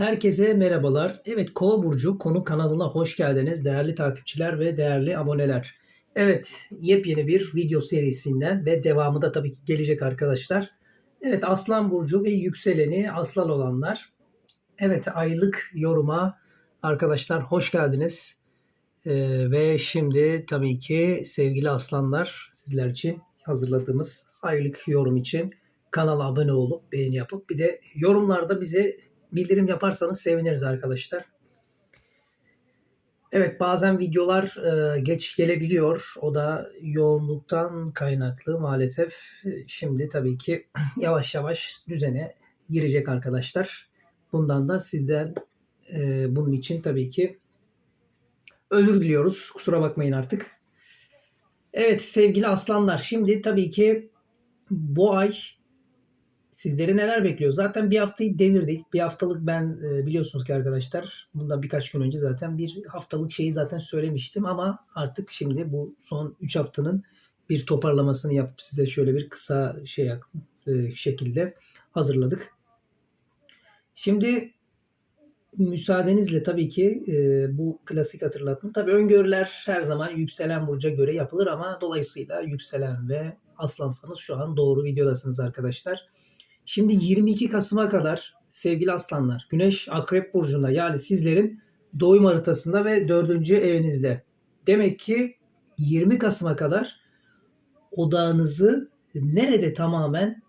Herkese merhabalar. Evet Kova Burcu konu kanalına hoş geldiniz değerli takipçiler ve değerli aboneler. Evet yepyeni bir video serisinden ve devamı da tabii ki gelecek arkadaşlar. Evet Aslan Burcu ve yükseleni aslan olanlar. Evet aylık yoruma arkadaşlar hoş geldiniz. Ee, ve şimdi tabii ki sevgili aslanlar sizler için hazırladığımız aylık yorum için kanala abone olup beğeni yapıp bir de yorumlarda bize bildirim yaparsanız seviniriz arkadaşlar. Evet bazen videolar e, geç gelebiliyor. O da yoğunluktan kaynaklı maalesef. Şimdi tabii ki yavaş yavaş düzene girecek arkadaşlar. Bundan da sizden e, bunun için tabii ki özür diliyoruz. Kusura bakmayın artık. Evet sevgili aslanlar şimdi tabii ki bu ay Sizleri neler bekliyor? Zaten bir haftayı devirdik. Bir haftalık ben e, biliyorsunuz ki arkadaşlar bundan birkaç gün önce zaten bir haftalık şeyi zaten söylemiştim ama artık şimdi bu son 3 haftanın bir toparlamasını yapıp size şöyle bir kısa şey e, şekilde hazırladık. Şimdi müsaadenizle tabii ki e, bu klasik hatırlatma. Tabii öngörüler her zaman yükselen burca göre yapılır ama dolayısıyla yükselen ve aslansanız şu an doğru videodasınız arkadaşlar. Şimdi 22 Kasım'a kadar sevgili aslanlar Güneş Akrep Burcu'nda yani sizlerin doğum haritasında ve 4. evinizde. Demek ki 20 Kasım'a kadar odağınızı nerede tamamen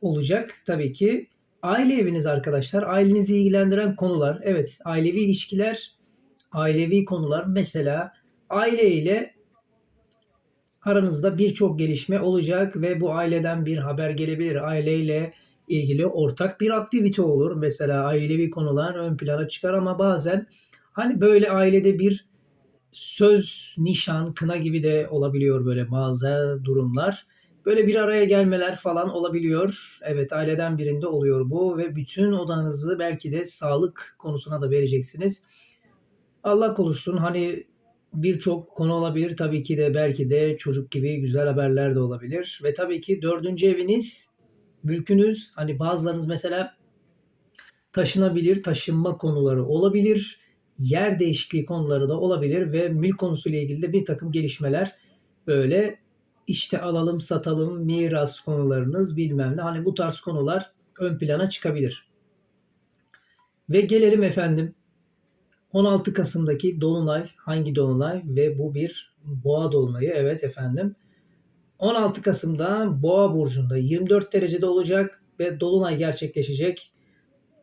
olacak? Tabii ki aile eviniz arkadaşlar. Ailenizi ilgilendiren konular. Evet ailevi ilişkiler, ailevi konular. Mesela aile ile aranızda birçok gelişme olacak ve bu aileden bir haber gelebilir. Aileyle ilgili ortak bir aktivite olur. Mesela ailevi konular ön plana çıkar ama bazen hani böyle ailede bir söz, nişan, kına gibi de olabiliyor böyle bazı durumlar. Böyle bir araya gelmeler falan olabiliyor. Evet aileden birinde oluyor bu ve bütün odanızı belki de sağlık konusuna da vereceksiniz. Allah korusun hani birçok konu olabilir. Tabii ki de belki de çocuk gibi güzel haberler de olabilir. Ve tabii ki dördüncü eviniz mülkünüz hani bazılarınız mesela taşınabilir, taşınma konuları olabilir. Yer değişikliği konuları da olabilir ve mülk konusuyla ilgili de bir takım gelişmeler böyle işte alalım satalım miras konularınız bilmem ne hani bu tarz konular ön plana çıkabilir. Ve gelelim efendim 16 Kasım'daki Dolunay hangi Dolunay ve bu bir Boğa Dolunayı evet efendim 16 Kasım'da Boğa burcunda 24 derecede olacak ve dolunay gerçekleşecek.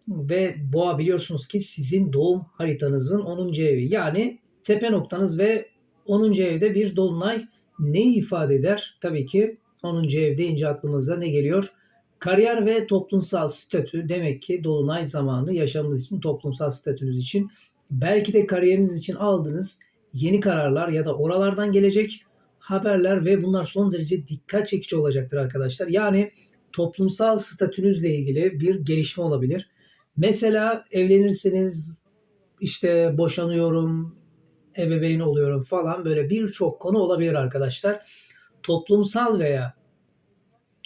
Ve Boğa biliyorsunuz ki sizin doğum haritanızın 10. evi. Yani tepe noktanız ve 10. evde bir dolunay ne ifade eder? Tabii ki 10. ev deyince aklımıza ne geliyor? Kariyer ve toplumsal statü demek ki dolunay zamanı yaşamınız için, toplumsal statünüz için belki de kariyeriniz için aldığınız yeni kararlar ya da oralardan gelecek haberler ve bunlar son derece dikkat çekici olacaktır arkadaşlar. Yani toplumsal statünüzle ilgili bir gelişme olabilir. Mesela evlenirseniz işte boşanıyorum, ebeveyn oluyorum falan böyle birçok konu olabilir arkadaşlar. Toplumsal veya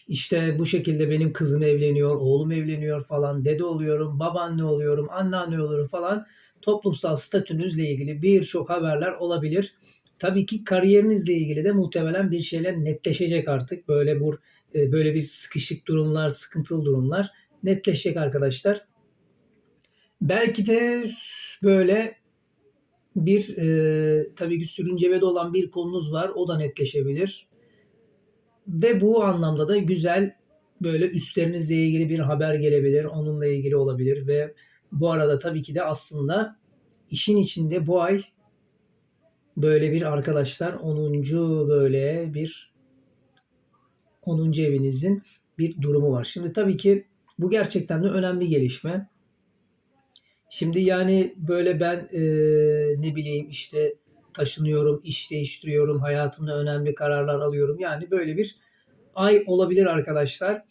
işte bu şekilde benim kızım evleniyor, oğlum evleniyor falan, dede oluyorum, babaanne oluyorum, anneanne oluyorum falan. Toplumsal statünüzle ilgili birçok haberler olabilir. Tabii ki kariyerinizle ilgili de muhtemelen bir şeyler netleşecek artık. Böyle bu e, böyle bir sıkışık durumlar, sıkıntılı durumlar netleşecek arkadaşlar. Belki de böyle bir e, tabii ki sürüncemede olan bir konunuz var. O da netleşebilir. Ve bu anlamda da güzel böyle üstlerinizle ilgili bir haber gelebilir. Onunla ilgili olabilir ve bu arada tabii ki de aslında işin içinde bu ay böyle bir arkadaşlar 10. böyle bir 10. evinizin bir durumu var. Şimdi tabii ki bu gerçekten de önemli gelişme. Şimdi yani böyle ben e, ne bileyim işte taşınıyorum, iş değiştiriyorum, hayatımda önemli kararlar alıyorum. Yani böyle bir ay olabilir arkadaşlar.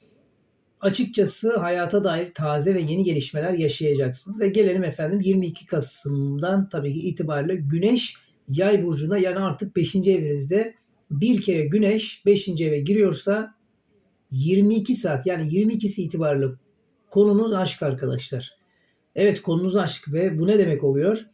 Açıkçası hayata dair taze ve yeni gelişmeler yaşayacaksınız. Ve gelelim efendim 22 Kasım'dan tabii ki itibariyle Güneş Yay burcuna yani artık 5. evinizde bir kere güneş 5. eve giriyorsa 22 saat yani 22'si itibariyle konunuz aşk arkadaşlar. Evet konunuz aşk ve bu ne demek oluyor?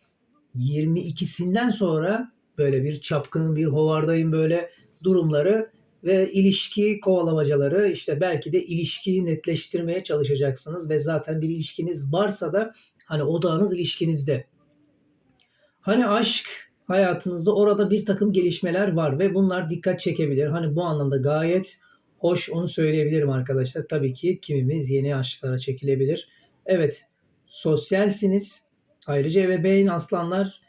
22'sinden sonra böyle bir çapkın bir hovardayım böyle durumları ve ilişki kovalamacaları işte belki de ilişkiyi netleştirmeye çalışacaksınız ve zaten bir ilişkiniz varsa da hani odağınız ilişkinizde. Hani aşk hayatınızda orada bir takım gelişmeler var ve bunlar dikkat çekebilir. Hani bu anlamda gayet hoş onu söyleyebilirim arkadaşlar. Tabii ki kimimiz yeni aşklara çekilebilir. Evet sosyalsiniz. Ayrıca ebeveyn aslanlar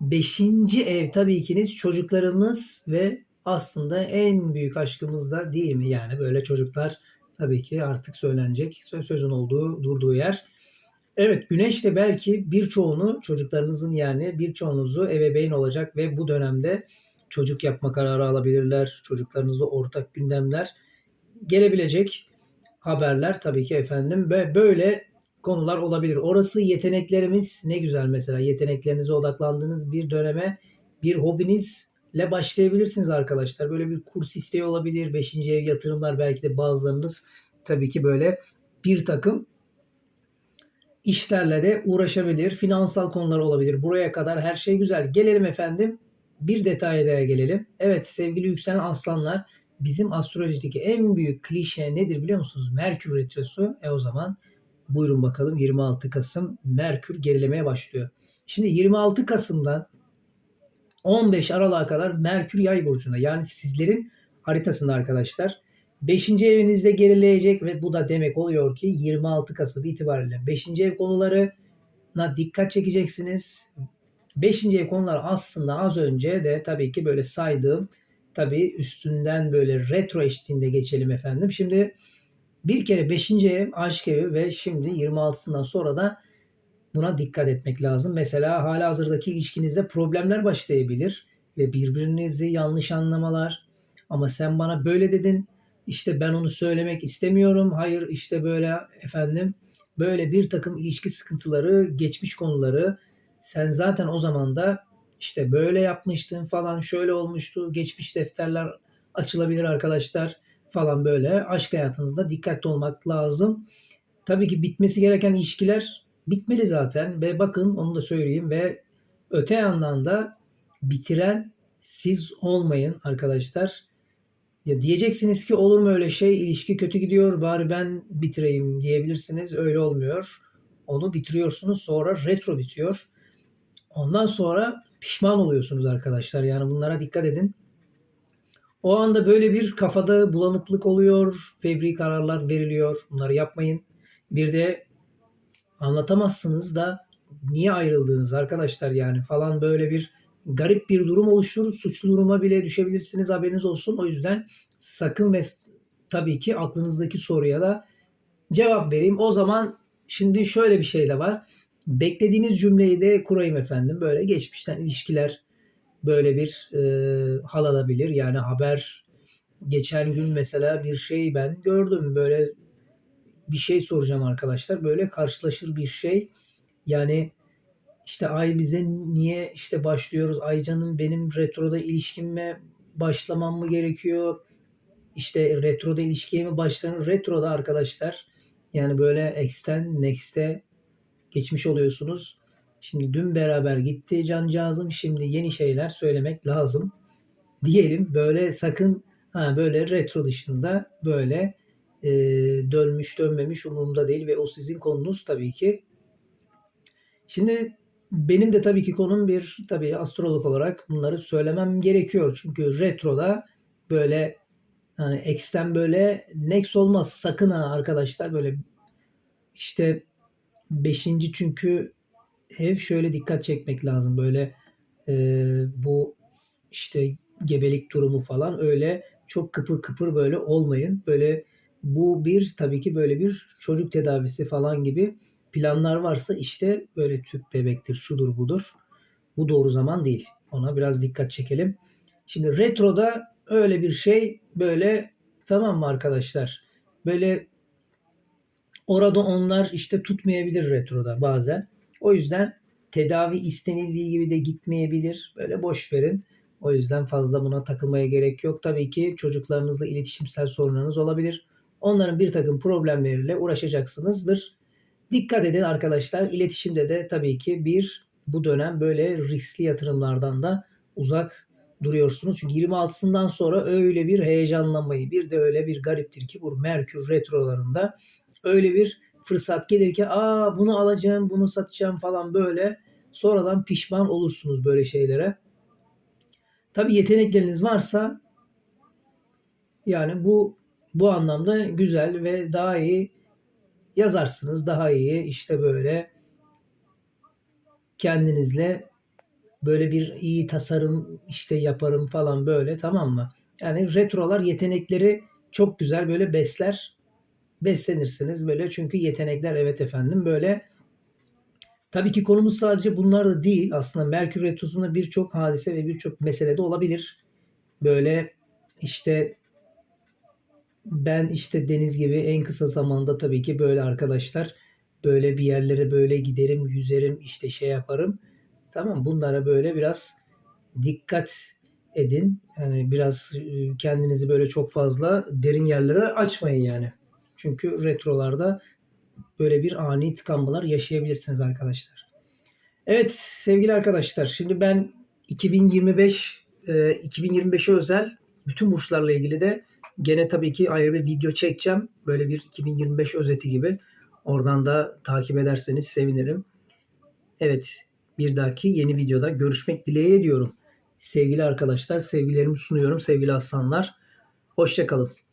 beşinci ev tabii ki çocuklarımız ve aslında en büyük aşkımız da değil mi? Yani böyle çocuklar tabii ki artık söylenecek söz sözün olduğu durduğu yer. Evet güneş de belki birçoğunu çocuklarınızın yani birçoğunuzu ebeveyn olacak ve bu dönemde çocuk yapma kararı alabilirler. Çocuklarınızla ortak gündemler gelebilecek haberler tabii ki efendim ve böyle konular olabilir. Orası yeteneklerimiz ne güzel mesela yeteneklerinize odaklandığınız bir döneme bir hobinizle başlayabilirsiniz arkadaşlar. Böyle bir kurs isteği olabilir. Beşinci ev yatırımlar belki de bazılarınız tabii ki böyle bir takım işlerle de uğraşabilir. Finansal konular olabilir. Buraya kadar her şey güzel. Gelelim efendim bir detaya daha gelelim. Evet sevgili yükselen aslanlar bizim astrolojideki en büyük klişe nedir biliyor musunuz? Merkür Retrosu. E o zaman buyurun bakalım 26 Kasım Merkür gerilemeye başlıyor. Şimdi 26 Kasım'dan 15 Aralık'a kadar Merkür Yay burcunda. Yani sizlerin haritasında arkadaşlar. 5. evinizde gerileyecek ve bu da demek oluyor ki 26 Kasım itibariyle 5. ev konularına dikkat çekeceksiniz. 5. ev konular aslında az önce de tabii ki böyle saydığım tabii üstünden böyle retro eşliğinde geçelim efendim. Şimdi bir kere 5. ev aşk evi ve şimdi 26'sından sonra da buna dikkat etmek lazım. Mesela hala hazırdaki ilişkinizde problemler başlayabilir ve birbirinizi yanlış anlamalar ama sen bana böyle dedin işte ben onu söylemek istemiyorum. Hayır işte böyle efendim böyle bir takım ilişki sıkıntıları, geçmiş konuları sen zaten o zaman da işte böyle yapmıştın falan şöyle olmuştu. Geçmiş defterler açılabilir arkadaşlar falan böyle. Aşk hayatınızda dikkatli olmak lazım. Tabii ki bitmesi gereken ilişkiler bitmeli zaten ve bakın onu da söyleyeyim ve öte yandan da bitiren siz olmayın arkadaşlar. Ya diyeceksiniz ki olur mu öyle şey? İlişki kötü gidiyor bari ben bitireyim diyebilirsiniz. Öyle olmuyor. Onu bitiriyorsunuz sonra retro bitiyor. Ondan sonra pişman oluyorsunuz arkadaşlar. Yani bunlara dikkat edin. O anda böyle bir kafada bulanıklık oluyor. Fevri kararlar veriliyor. Bunları yapmayın. Bir de anlatamazsınız da niye ayrıldığınız arkadaşlar yani falan böyle bir garip bir durum oluşur. Suçlu duruma bile düşebilirsiniz haberiniz olsun. O yüzden sakın ve tabii ki aklınızdaki soruya da cevap vereyim. O zaman şimdi şöyle bir şey de var. Beklediğiniz cümleyi de kurayım efendim. Böyle geçmişten ilişkiler böyle bir e, hal alabilir. Yani haber geçen gün mesela bir şey ben gördüm. Böyle bir şey soracağım arkadaşlar. Böyle karşılaşır bir şey. Yani işte ay bize niye işte başlıyoruz? Ay canım benim retroda ilişkime başlamam mı gerekiyor? İşte retroda ilişkiye mi başlanır? Retroda arkadaşlar yani böyle X'ten Next'e geçmiş oluyorsunuz. Şimdi dün beraber gitti cancağızım. Şimdi yeni şeyler söylemek lazım. Diyelim böyle sakın ha böyle retro dışında böyle e, dönmüş dönmemiş umurumda değil ve o sizin konunuz tabii ki. Şimdi benim de tabii ki konum bir tabii astrolog olarak bunları söylemem gerekiyor. Çünkü retroda böyle hani X'ten böyle next olmaz sakın ha arkadaşlar böyle işte beşinci çünkü ev şöyle dikkat çekmek lazım böyle e, bu işte gebelik durumu falan öyle çok kıpır kıpır böyle olmayın. Böyle bu bir tabii ki böyle bir çocuk tedavisi falan gibi planlar varsa işte böyle tüp bebektir, şudur budur. Bu doğru zaman değil. Ona biraz dikkat çekelim. Şimdi retroda öyle bir şey böyle tamam mı arkadaşlar? Böyle orada onlar işte tutmayabilir retroda bazen. O yüzden tedavi istenildiği gibi de gitmeyebilir. Böyle boş verin. O yüzden fazla buna takılmaya gerek yok. Tabii ki çocuklarınızla iletişimsel sorunlarınız olabilir. Onların bir takım problemleriyle uğraşacaksınızdır. Dikkat edin arkadaşlar. İletişimde de tabii ki bir bu dönem böyle riskli yatırımlardan da uzak duruyorsunuz. Çünkü 26'sından sonra öyle bir heyecanlanmayı bir de öyle bir gariptir ki bu Merkür retrolarında öyle bir fırsat gelir ki aa bunu alacağım bunu satacağım falan böyle sonradan pişman olursunuz böyle şeylere. Tabii yetenekleriniz varsa yani bu bu anlamda güzel ve daha iyi yazarsınız. Daha iyi işte böyle kendinizle böyle bir iyi tasarım işte yaparım falan böyle tamam mı? Yani retrolar yetenekleri çok güzel böyle besler. Beslenirsiniz böyle çünkü yetenekler evet efendim böyle Tabii ki konumuz sadece bunlar da değil. Aslında Merkür Retrosu'nda birçok hadise ve birçok mesele de olabilir. Böyle işte ben işte Deniz gibi en kısa zamanda tabii ki böyle arkadaşlar böyle bir yerlere böyle giderim, yüzerim, işte şey yaparım. Tamam bunlara böyle biraz dikkat edin. Yani biraz e, kendinizi böyle çok fazla derin yerlere açmayın yani. Çünkü retrolarda böyle bir ani tıkanmalar yaşayabilirsiniz arkadaşlar. Evet sevgili arkadaşlar şimdi ben 2025 e, 2025'e özel bütün burçlarla ilgili de gene tabii ki ayrı bir video çekeceğim. Böyle bir 2025 özeti gibi. Oradan da takip ederseniz sevinirim. Evet bir dahaki yeni videoda görüşmek dileğiyle diyorum. Sevgili arkadaşlar sevgilerimi sunuyorum sevgili aslanlar. Hoşçakalın.